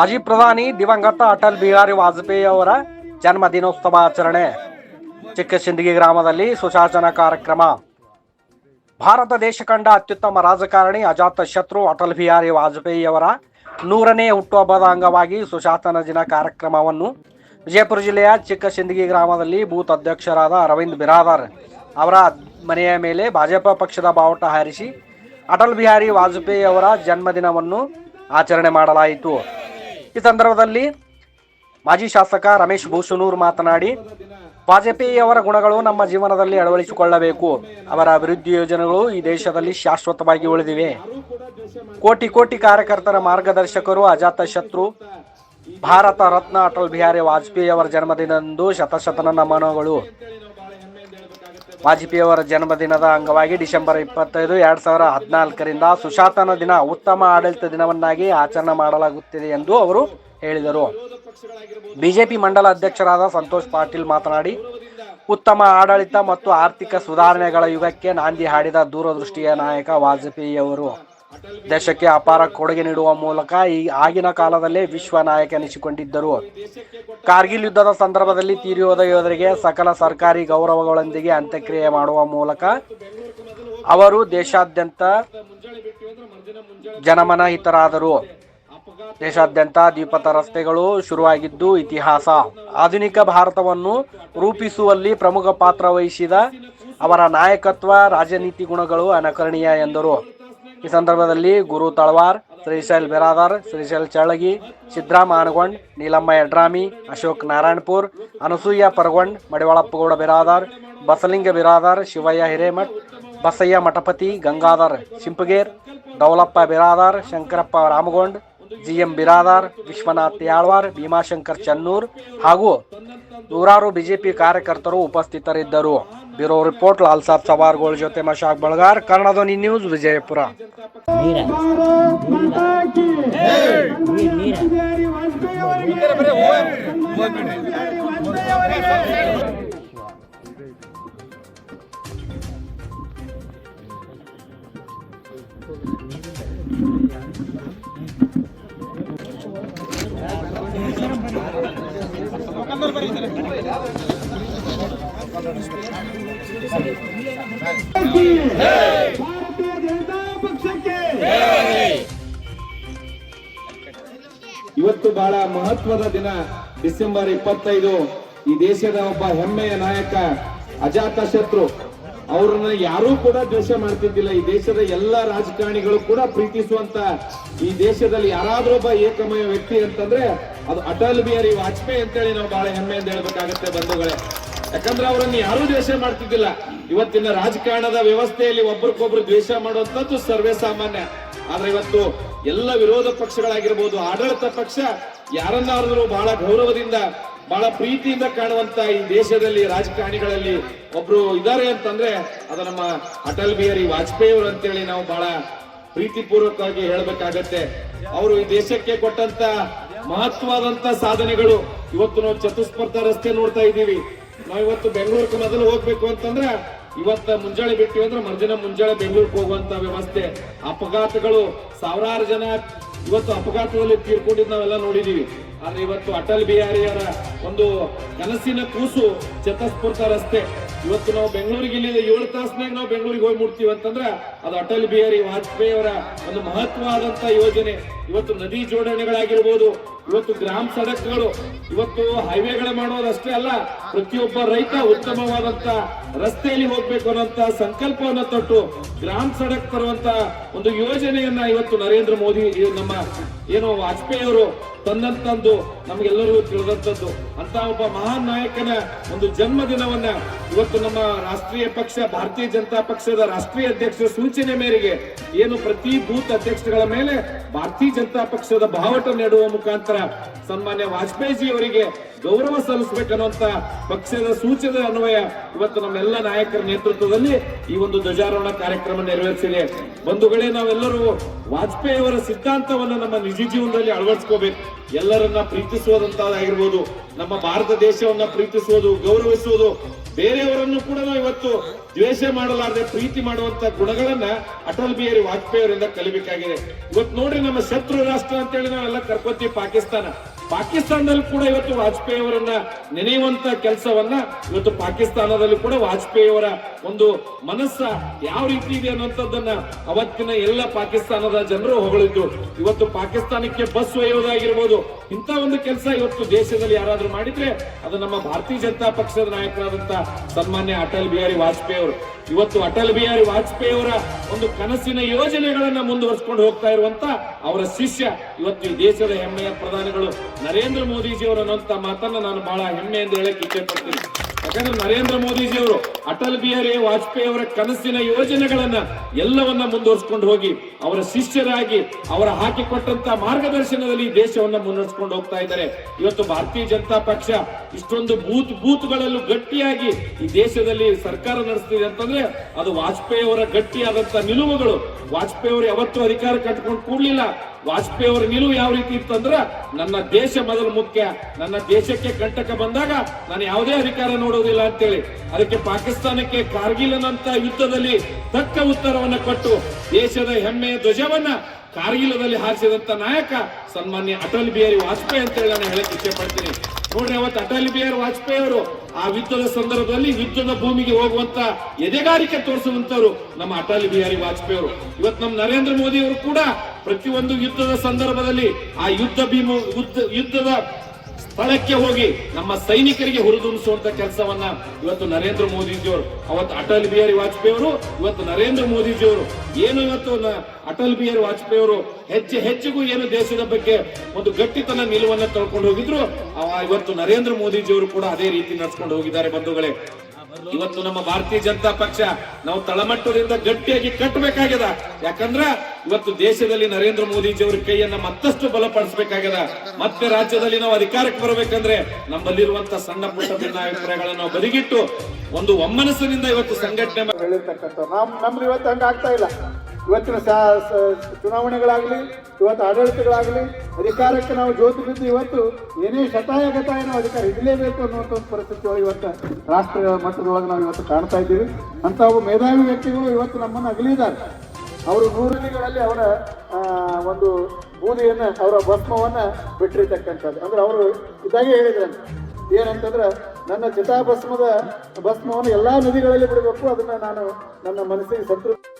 ಮಾಜಿ ಪ್ರಧಾನಿ ದಿವಂಗತ ಅಟಲ್ ಬಿಹಾರಿ ವಾಜಪೇಯಿ ಅವರ ಜನ್ಮ ದಿನೋತ್ಸವ ಆಚರಣೆ ಚಿಕ್ಕಸಿಂದಗಿ ಗ್ರಾಮದಲ್ಲಿ ಸುಶಾಸನ ಕಾರ್ಯಕ್ರಮ. ಭಾರತ ದೇಶ ಕಂಡ ಅತ್ಯುತ್ತಮ ರಾಜಕಾರಣಿ ಅಜಾತ ಶತ್ರು ಅಟಲ್ ಬಿಹಾರಿ ವಾಜಪೇಯಿ ಅವರ ನೂರನೇ ಹುಟ್ಟುಹಬ್ಬದ ಅಂಗವಾಗಿ ಸುಶಾಸನ ದಿನ ಕಾರ್ಯಕ್ರಮವನ್ನು ವಿಜಯಪುರ ಜಿಲ್ಲೆಯ ಚಿಕ್ಕಸಿಂದಗಿ ಗ್ರಾಮದಲ್ಲಿ ಬೂತ್ ಅಧ್ಯಕ್ಷರಾದ ಅರವಿಂದ್ ಬಿರಾದರ್ ಅವರ ಮನೆಯ ಮೇಲೆ ಭಾಜಪ ಪಕ್ಷದ ಬಾವುಟ ಹಾರಿಸಿ ಅಟಲ್ ಬಿಹಾರಿ ವಾಜಪೇಯಿ ಅವರ ಜನ್ಮದಿನವನ್ನು ಆಚರಣೆ ಮಾಡಲಾಯಿತು. ಈ ಸಂದರ್ಭದಲ್ಲಿ ಮಾಜಿ ಶಾಸಕ ರಮೇಶ್ ಭೂಷಣೂರ್ ಮಾತನಾಡಿ ವಾಜಪೇಯಿ ಅವರ ಗುಣಗಳು ನಮ್ಮ ಜೀವನದಲ್ಲಿ ಅಳವಡಿಸಿಕೊಳ್ಳಬೇಕು. ಅವರ ಅಭಿವೃದ್ಧಿ ಯೋಜನೆಗಳು ಈ ದೇಶದಲ್ಲಿ ಶಾಶ್ವತವಾಗಿ ಉಳಿದಿವೆ. ಕೋಟಿ ಕೋಟಿ ಕಾರ್ಯಕರ್ತರ ಮಾರ್ಗದರ್ಶಕರು, ಅಜಾತ ಶತ್ರು, ಭಾರತ ರತ್ನ ಅಟಲ್ ಬಿಹಾರಿ ವಾಜಪೇಯಿ ಅವರ ಜನ್ಮದಿನದಂದು ಶತಶತನ ನಮನಗಳು. ವಾಜಪೇಯಿ ಅವರ ಜನ್ಮದಿನದ ಅಂಗವಾಗಿ ಡಿಸೆಂಬರ್ ಇಪ್ಪತ್ತೈದು ಎರಡು ಸಾವಿರ ಹದಿನಾಲ್ಕರಿಂದ ಸುಶಾಸನ ದಿನ, ಉತ್ತಮ ಆಡಳಿತ ದಿನವನ್ನಾಗಿ ಆಚರಣೆ ಮಾಡಲಾಗುತ್ತಿದೆ ಎಂದು ಅವರು ಹೇಳಿದರು. ಬಿಜೆಪಿ ಮಂಡಲ ಅಧ್ಯಕ್ಷರಾದ ಸಂತೋಷ್ ಪಾಟೀಲ್ ಮಾತನಾಡಿ, ಉತ್ತಮ ಆಡಳಿತ ಮತ್ತು ಆರ್ಥಿಕ ಸುಧಾರಣೆಗಳ ಯುಗಕ್ಕೆ ನಾಂದಿ ಹಾಡಿದ ದೂರದೃಷ್ಟಿಯ ನಾಯಕ ವಾಜಪೇಯಿ ಅವರು ದೇಶಕ್ಕೆ ಅಪಾರ ಕೊಡುಗೆ ನೀಡುವ ಮೂಲಕ ಈ ಆಗಿನ ಕಾಲದಲ್ಲೇ ವಿಶ್ವ ನಾಯಕ ಎನಿಸಿಕೊಂಡಿದ್ದರು. ಕಾರ್ಗಿಲ್ ಯುದ್ಧದ ಸಂದರ್ಭದಲ್ಲಿ ತೀರಿ ಹೋದ ಯೋಧರಿಗೆ ಸಕಲ ಸರ್ಕಾರಿ ಗೌರವಗಳೊಂದಿಗೆ ಅಂತ್ಯಕ್ರಿಯೆ ಮಾಡುವ ಮೂಲಕ ಅವರು ದೇಶಾದ್ಯಂತ ಜನಮನ ಹಿತರಾದರು. ದೇಶಾದ್ಯಂತ ದ್ವಿಪಥ ರಸ್ತೆಗಳು ಶುರುವಾಗಿದ್ದು, ಇತಿಹಾಸ, ಆಧುನಿಕ ಭಾರತವನ್ನು ರೂಪಿಸುವಲ್ಲಿ ಪ್ರಮುಖ ಪಾತ್ರ ವಹಿಸಿದ ಅವರ ನಾಯಕತ್ವ, ರಾಜನೀತಿ ಗುಣಗಳು ಅನಕರಣೀಯ ಎಂದರು. ಈ ಸಂದರ್ಭದಲ್ಲಿ ಗುರು ತಳವಾರ್ ಶ್ರೀಶೈಲ್ ಬಿರಾದಾರ್ ಶ್ರೀಶೈಲ್ ಚಳಗಿ ಸಿದ್ದರಾಮ ಆನಗೊಂಡ್ ನೀಲಮ್ಮ ಯಡ್ರಾಮಿ ಅಶೋಕ್ ನಾರಾಯಣಪುರ್, ಅನಸೂಯ ಪರಗೊಂಡ್, ಮಡಿವಾಳಪ್ಪಗೌಡ ಬಿರಾದಾರ್, ಬಸಲಿಂಗ ಬಿರಾದಾರ್, ಶಿವಯ್ಯ ಹಿರೇಮಠ್, ಬಸಯ್ಯ ಮಠಪತಿ ಗಂಗಾಧರ್ ಸಿಂಪಗೇರ್, ಡೌಲಪ್ಪ ಬಿರಾದಾರ್, ಶಂಕರಪ್ಪ ರಾಮಗೊಂಡ್ ಜಿ ಎಂ ಬಿರಾದಾರ್ ವಿಶ್ವನಾಥ್ ಯಾಳ್ವಾರ್ ಭೀಮಾಶಂಕರ್ ಚನ್ನೂರ್ ಹಾಗೂ ನೂರಾರು ಬಿಜೆಪಿ ಕಾರ್ಯಕರ್ತರು ಉಪಸ್ಥಿತರಿದ್ದರು ಬ್ಯೂರೋ ರಿಪೋರ್ಟ್ ಲಾಲ್ ಸಾಬ್ ಸವಾರ್ಗೋಳ್ ಜೊತೆ ಮಶಾಕ್ ಬಳಗಾರ್ ಕನ್ನಡಧ್ವನಿ ನ್ಯೂಸ್ ವಿಜಯಪುರ ನೀರ ಇವತ್ತು ಬಹಳ ಮಹತ್ವದ ದಿನ, ಡಿಸೆಂಬರ್ ಇಪ್ಪತ್ತೈದು. ಈ ದೇಶದ ಒಬ್ಬ ಹೆಮ್ಮೆಯ ನಾಯಕ, ಅಜಾತ ಶತ್ರು. ಅವ್ರನ್ನ ಯಾರೂ ಕೂಡ ದ್ವೇಷ ಮಾಡ್ತಿದ್ದಿಲ್ಲ. ಈ ದೇಶದ ಎಲ್ಲ ರಾಜಕಾರಣಿಗಳು ಕೂಡ ಪ್ರೀತಿಸುವಂತ ಈ ದೇಶದಲ್ಲಿ ಯಾರಾದ್ರೂ ಒಬ್ಬ ಏಕಮಯ ವ್ಯಕ್ತಿ ಅಂತಂದ್ರೆ ಅದು ಅಟಲ್ ಬಿಹಾರಿ ವಾಜಪೇಯಿ ಅಂತೇಳಿ ನಾವು ಬಹಳ ಹೆಮ್ಮೆಯಿಂದ ಹೇಳ್ಬೇಕಾಗತ್ತೆ ಬಂಧುಗಳೇ. ಯಾಕಂದ್ರೆ ಅವರನ್ನು ಯಾರೂ ದ್ವೇಷ ಮಾಡ್ತಿದ್ದಿಲ್ಲ. ಇವತ್ತಿನ ರಾಜಕಾರಣದ ವ್ಯವಸ್ಥೆಯಲ್ಲಿ ಒಬ್ರಿಗೊಬ್ರು ದ್ವೇಷ ಮಾಡುವಂತದ್ದು ಸರ್ವೇ ಸಾಮಾನ್ಯ. ಆದ್ರೆ ಇವತ್ತು ಎಲ್ಲ ವಿರೋಧ ಪಕ್ಷಗಳಾಗಿರ್ಬೋದು, ಆಡಳಿತ ಪಕ್ಷ ಯಾರನ್ನಾದ್ರೂ ಬಹಳ ಗೌರವದಿಂದ, ಬಹಳ ಪ್ರೀತಿಯಿಂದ ಕಾಣುವಂತ ಈ ದೇಶದಲ್ಲಿ ರಾಜಕಾರಣಿಗಳಲ್ಲಿ ಒಬ್ರು ಇದ್ದಾರೆ ಅಂತಂದ್ರೆ ಅದು ನಮ್ಮ ಅಟಲ್ ಬಿಹಾರಿ ವಾಜಪೇಯಿ ಅವರು ಅಂತೇಳಿ ನಾವು ಬಹಳ ಪ್ರೀತಿಪೂರ್ವಕವಾಗಿ ಹೇಳ್ಬೇಕಾಗತ್ತೆ. ಅವರು ಈ ದೇಶಕ್ಕೆ ಕೊಟ್ಟಂತ ಮಹತ್ವವಾದಂತ ಸಾಧನೆಗಳು. ಇವತ್ತು ನಾವು ಚತುಸ್ಪರ್ಧ ರಸ್ತೆ ನೋಡ್ತಾ ಇದ್ದೀವಿ. ನಾವು ಇವತ್ತು ಬೆಂಗಳೂರಿಗೆ ಮೊದಲು ಹೋಗ್ಬೇಕು ಅಂತಂದ್ರೆ, ಇವತ್ತ ಮುಂಜಾಳೆ ಬಿಟ್ಟಿವಿ ಅಂದ್ರೆ ಮರುದಿನ ಮುಂಜಾನೆ ಬೆಂಗಳೂರಿಗೆ ಹೋಗುವಂತ ವ್ಯವಸ್ಥೆ. ಅಪಘಾತಗಳು ಸಾವಿರಾರು ಜನ ಇವತ್ತು ಅಪಘಾತದಲ್ಲಿ ತೀರ್ಕೊಂಡಿದ್ದು ನಾವೆಲ್ಲ ನೋಡಿದೀವಿ. ಆದ್ರೆ ಇವತ್ತು ಅಟಲ್ ಬಿಹಾರಿಯವರ ಒಂದು ಕನಸಿನ ಕೂಸು ಚತಸ್ಫೂರ್ತ ರಸ್ತೆ. ಇವತ್ತು ನಾವು ಬೆಂಗಳೂರಿಗೆ ಇಲ್ಲಿ ಏಳು ತಾಸನಾಗ ನಾವು ಬೆಂಗಳೂರಿಗೆ ಹೋಗಿ ಮುಡ್ತೀವಿ ಅಂತಂದ್ರೆ ಅದು ಅಟಲ್ ಬಿಹಾರಿ ವಾಜಪೇಯಿ ಅವರ ಒಂದು ಮಹತ್ವವಾದಂತ ಯೋಜನೆ. ಇವತ್ತು ನದಿ ಜೋಡಣೆಗಳಾಗಿರ್ಬೋದು, ಇವತ್ತು ಗ್ರಾಮ ಸಡಕ್ಗಳು, ಇವತ್ತು ಹೈವೇಗಳ ಮಾಡೋದಷ್ಟೇ ಅಲ್ಲ, ಪ್ರತಿಯೊಬ್ಬ ರೈತ ಉತ್ತಮವಾದಂತ ರಸ್ತೆಯಲ್ಲಿ ಹೋಗ್ಬೇಕು ಅನ್ನೋಂತ ಸಂಕಲ್ಪವನ್ನು ತೊಟ್ಟು ಗ್ರಾಮ ಸಡಕ್ ತರುವಂತ ಒಂದು ಯೋಜನೆಯನ್ನ ಇವತ್ತು ನರೇಂದ್ರ ಮೋದಿ ನಮ್ಮ ಏನು ವಾಜಪೇಯಿಯವರು ತಂದಂತಂದು ನಮಗೆಲ್ಲರಿಗೂ ತಿಳಿದಂತದ್ದು. ಅಂತ ಒಬ್ಬ ಮಹಾನ್ ನಾಯಕನ ಒಂದು ಜನ್ಮದಿನವನ್ನ ಇವತ್ತು ನಮ್ಮ ರಾಷ್ಟ್ರೀಯ ಪಕ್ಷ, ಭಾರತೀಯ ಜನತಾ ಪಕ್ಷದ ರಾಷ್ಟ್ರೀಯ ಅಧ್ಯಕ್ಷರ ಸೂಚನೆ ಮೇರೆಗೆ ಏನು ಪ್ರತಿ ಬೂತ್ ಅಧ್ಯಕ್ಷಗಳ ಮೇಲೆ ಭಾರತೀಯ ಜನತಾ ಪಕ್ಷದ ಬಾವಟ ನೀಡುವ ಮುಖಾಂತರ ಸನ್ಮಾನ್ಯ ವಾಜಪೇಯಿ ಅವರಿಗೆ ಗೌರವ ಸಲ್ಲಿಸಬೇಕನ್ನುವಂತ ಪಕ್ಷದ ಸೂಚನೆ ಅನ್ವಯ ಇವತ್ತು ನಮ್ಮೆಲ್ಲ ನಾಯಕರ ನೇತೃತ್ವದಲ್ಲಿ ಈ ಒಂದು ಧ್ವಜಾರೋಹಣ ಕಾರ್ಯಕ್ರಮ ನೆರವೇರಿಸಿದೆ. ಬಂಧುಗಳೇ ನಾವೆಲ್ಲರೂ ವಾಜಪೇಯಿ ಅವರ ಸಿದ್ಧಾಂತವನ್ನು ನಮ್ಮ ನಿಜ ಜೀವನದಲ್ಲಿ ಅಳವಡಿಸ್ಕೋಬೇಕು. ಎಲ್ಲರನ್ನ ಪ್ರೀತಿಸುವುದಂತಾಗಿರ್ಬೋದು ನಮ್ಮ ಭಾರತ ದೇಶವನ್ನ ಪ್ರೀತಿಸುವುದು, ಗೌರವಿಸುವುದು, ಬೇರೆಯವರನ್ನು ಕೂಡ ನಾವು ಇವತ್ತು ದ್ವೇಷ ಮಾಡಲಾರದೆ ಪ್ರೀತಿ ಮಾಡುವಂತ ಗುಣಗಳನ್ನ ಅಟಲ್ ಬಿಹಾರಿ ವಾಜಪೇಯಿ ಅವರಿಂದ ಕಲಿಬೇಕಾಗಿದೆ. ಇವತ್ತು ನೋಡ್ರಿ ನಮ್ಮ ಶತ್ರು ರಾಷ್ಟ್ರ ಅಂತ ಹೇಳಿ ನಾವೆಲ್ಲ ಕರ್ಕೋತೀವಿ ಪಾಕಿಸ್ತಾನ. ಪಾಕಿಸ್ತಾನದಲ್ಲಿ ಕೂಡ ಇವತ್ತು ವಾಜಪೇಯಿ ಅವರನ್ನ ನೆನೆಯುವಂತ ಕೆಲಸವನ್ನ ಇವತ್ತು ಪಾಕಿಸ್ತಾನದಲ್ಲಿ ಕೂಡ ವಾಜಪೇಯಿ ಅವರ ಒಂದು ಮನಸ್ಸ ಯಾವ ರೀತಿ ಇದೆ ಅನ್ನುವಂಥದ್ದನ್ನ ಅವತ್ತಿನ ಎಲ್ಲ ಪಾಕಿಸ್ತಾನದ ಜನರು ಹೊಗಳಿದ್ದು. ಇವತ್ತು ಪಾಕಿಸ್ತಾನಕ್ಕೆ ಬಸ್ ಒಯ್ಯೋದಾಗಿರ್ಬೋದು, ಇಂಥ ಒಂದು ಕೆಲಸ ಇವತ್ತು ದೇಶದಲ್ಲಿ ಯಾರಾದ್ರೂ ಮಾಡಿದ್ರೆ ಅದು ನಮ್ಮ ಭಾರತೀಯ ಜನತಾ ಪಕ್ಷದ ನಾಯಕರಾದಂತ ಸನ್ಮಾನ್ಯ ಅಟಲ್ ಬಿಹಾರಿ ವಾಜಪೇಯಿ ಅವರು. ಇವತ್ತು ಅಟಲ್ ಬಿಹಾರಿ ವಾಜಪೇಯಿ ಅವರ ಒಂದು ಕನಸಿನ ಯೋಜನೆಗಳನ್ನ ಮುಂದುವರಿಸಿಕೊಂಡು ಹೋಗ್ತಾ ಇರುವಂತ ಅವರ ಶಿಷ್ಯ ಇವತ್ತು ಈ ದೇಶದ ಹೆಮ್ಮೆಯ ಪ್ರಧಾನಿಗಳು ನರೇಂದ್ರ ಮೋದಿಜಿ ಅವರು ಅನ್ನುವಂತ ಮಾತನ್ನ ನಾನು ಬಹಳ ಹೆಮ್ಮೆಯಿಂದ ಹೇಳಕ್ಕೆ ಇಚ್ಛೆ ಪಡ್ತೀನಿ. ಯಾಕಂದ್ರೆ ನರೇಂದ್ರ ಮೋದಿಜಿ ಅವರು ಅಟಲ್ ಬಿಹಾರಿ ವಾಜಪೇಯಿ ಅವರ ಕನಸಿನ ಯೋಜನೆಗಳನ್ನ ಎಲ್ಲವನ್ನ ಮುಂದುವರಿಸಿಕೊಂಡು ಹೋಗಿ ಅವರ ಶಿಷ್ಯರಾಗಿ ಅವರ ಹಾಕಿಕೊಟ್ಟಂತ ಮಾರ್ಗದರ್ಶನದಲ್ಲಿ ದೇಶವನ್ನ ಮುನ್ನಡೆಸ್ಕೊಂಡು ಹೋಗ್ತಾ ಇದ್ದಾರೆ. ಇವತ್ತು ಭಾರತೀಯ ಜನತಾ ಪಕ್ಷ ಇಷ್ಟೊಂದು ಬೂತ್ ಬೂತ್ಗಳಲ್ಲೂ ಗಟ್ಟಿಯಾಗಿ ಈ ದೇಶದಲ್ಲಿ ಸರ್ಕಾರ ನಡೆಸ್ತಿದೆ ಅಂತಂದ್ರೆ ಅದು ವಾಜಪೇಯಿ ಅವರ ಗಟ್ಟಿಯಾದಂತ ನಿಲುವುಗಳು. ವಾಜಪೇಯಿ ಅವರು ಯಾವತ್ತೂ ಅಧಿಕಾರ ಕಟ್ಕೊಂಡು ಕೂಡ್ಲಿಲ್ಲ. ವಾಜಪೇಯಿ ಅವರ ನಿಲುವು ಯಾವ ರೀತಿ ಇತ್ತಂದ್ರ ನನ್ನ ದೇಶ ಮೊದಲು ಮುಖ್ಯ, ನನ್ನ ದೇಶಕ್ಕೆ ಕಂಟಕ ಬಂದಾಗ ನಾನು ಯಾವುದೇ ಅಧಿಕಾರ ನೋಡೋದಿಲ್ಲ ಅಂತೇಳಿ. ಅದಕ್ಕೆ ಪಾಕಿಸ್ತಾನಕ್ಕೆ ಕಾರ್ಗಿಲ್ ಅನ್ನಂತ ಯುದ್ಧದಲ್ಲಿ ತಕ್ಕ ಉತ್ತರವನ್ನು ಕೊಟ್ಟು ದೇಶದ ಹೆಮ್ಮೆಯ ಧ್ವಜವನ್ನ ಕಾರ್ಗಿಲದಲ್ಲಿ ಹಾರಿಸಿದಂತ ನಾಯಕ ಸನ್ಮಾನ್ಯ ಅಟಲ್ ಬಿಹಾರಿ ವಾಜಪೇಯಿ ಅಂತೇಳಿ ನಾನು ಹೇಳಕ್ ಇಷ್ಟಪಡ್ತೀನಿ ಪಡ್ತೀನಿ. ನೋಡ್ರಿ, ಅವತ್ತು ಅಟಲ್ ಬಿಹಾರಿ ವಾಜಪೇಯಿ ಅವರು ಆ ಯುದ್ಧದ ಸಂದರ್ಭದಲ್ಲಿ ಯುದ್ಧದ ಭೂಮಿಗೆ ಹೋಗುವಂತ ಎದೆಗಾರಿಕೆ ತೋರಿಸುವಂತವ್ರು ನಮ್ಮ ಅಟಲ್ ಬಿಹಾರಿ ವಾಜಪೇಯಿ ಅವರು. ಇವತ್ತು ನಮ್ಮ ನರೇಂದ್ರ ಮೋದಿ ಅವರು ಕೂಡ ಪ್ರತಿಯೊಂದು ಯುದ್ಧದ ಸಂದರ್ಭದಲ್ಲಿ ಆ ಯುದ್ಧ ಭೀಮ, ಯುದ್ಧ, ಯುದ್ಧದ ಸ್ಥಳಕ್ಕೆ ಹೋಗಿ ನಮ್ಮ ಸೈನಿಕರಿಗೆ ಹುರಿದುಂಬಿಸುವಂತ ಕೆಲಸವನ್ನ ಇವತ್ತು ನರೇಂದ್ರ ಮೋದಿಜಿಯವರು, ಅವತ್ತು ಅಟಲ್ ಬಿಹಾರಿ ವಾಜಪೇಯಿ ಅವರು ಇವತ್ತು ನರೇಂದ್ರ ಮೋದಿಜಿಯವರು, ಏನು ಇವತ್ತು ಅಟಲ್ ಬಿಹಾರಿ ವಾಜಪೇಯಿ ಅವರು ಹೆಚ್ಚು ಹೆಚ್ಚಿಗೂ ಏನು ದೇಶದ ಬಗ್ಗೆ ಒಂದು ಗಟ್ಟಿತನ ನಿಲುವನ್ನ ತಳ್ಕೊಂಡು ಹೋಗಿದ್ರು ಇವತ್ತು ನರೇಂದ್ರ ಮೋದಿಜಿಯವರು ಕೂಡ ಅದೇ ರೀತಿ ನಡ್ಸ್ಕೊಂಡು ಹೋಗಿದ್ದಾರೆ ಬಂಧುಗಳೇ. ಇವತ್ತು ನಮ್ಮ ಭಾರತೀಯ ಜನತಾ ಪಕ್ಷ ನಾವು ತಳಮಟ್ಟದಿಂದ ಗಟ್ಟಿಯಾಗಿ ಕಟ್ಟಬೇಕಾಗ್ಯದ. ಯಾಕಂದ್ರ ಇವತ್ತು ದೇಶದಲ್ಲಿ ನರೇಂದ್ರ ಮೋದಿಜಿ ಅವರ ಕೈಯನ್ನ ಮತ್ತಷ್ಟು ಬಲಪಡಿಸಬೇಕಾಗ್ಯದ. ಮತ್ತೆ ರಾಜ್ಯದಲ್ಲಿ ನಾವು ಅಧಿಕಾರಕ್ಕೆ ಬರಬೇಕಂದ್ರೆ ನಮ್ಮಲ್ಲಿರುವಂತ ಸಣ್ಣ ಪುಟ್ಟ ಭಿನ್ನಾಭಿಪ್ರಾಯಗಳನ್ನು ನಾವು ಬದಿಗಿಟ್ಟು ಒಂದು ಒಮ್ಮನಸ್ಸಿನಿಂದ ಇವತ್ತು ಸಂಘಟನೆ ನಮ್ದು ಇವತ್ತು ಹಂಗಾಗ್ತಾ ಇಲ್ಲ. ಇವತ್ತಿನ ಚುನಾವಣೆಗಳಾಗಲಿ, ಇವತ್ತು ಆಡಳಿತಗಳಾಗಲಿ, ಅಧಿಕಾರಕ್ಕೆ ನಾವು ಜ್ಯೋತಿ ಬಿದ್ದು ಇವತ್ತು ಏನೇ ಶತಾಯ ಗತಾಯ ನಾವು ಅಧಿಕಾರ ಹಿಡಲೇಬೇಕು ಅನ್ನುವಂಥ ಒಂದು ಪರಿಸ್ಥಿತಿ ಒಳಗೆ ಇವತ್ತು ರಾಷ್ಟ್ರ ಮಟ್ಟದೊಳಗೆ ನಾವು ಇವತ್ತು ಕಾಣ್ತಾ ಇದ್ದೀವಿ. ಅಂಥವು ಮೇಧಾವಿ ವ್ಯಕ್ತಿಗಳು ಇವತ್ತು ನಮ್ಮನ್ನು ಅಗಲಿದ್ದಾರೆ. ಅವರು ನೂರಲಿಗಳಲ್ಲಿ ಅವರ ಒಂದು ಬೂದಿಯನ್ನು, ಅವರ ಭಸ್ಮವನ್ನು ಬಿಟ್ಟಿರ್ತಕ್ಕಂಥದ್ದು. ಅಂದ್ರೆ ಅವರು ಇದಾಗೆ ಹೇಳಿದ್ರಂತೆ. ಏನಂತಂದ್ರೆ, ನನ್ನ ಚಿತಾಭಸ್ಮದ ಭಸ್ಮವನ್ನು ಎಲ್ಲ ನದಿಗಳಲ್ಲಿ ಬಿಡಬೇಕು, ಅದನ್ನು ನಾನು ನನ್ನ ಮನಸ್ಸಿಗೆ ಸಂತೃಪ್ತಿ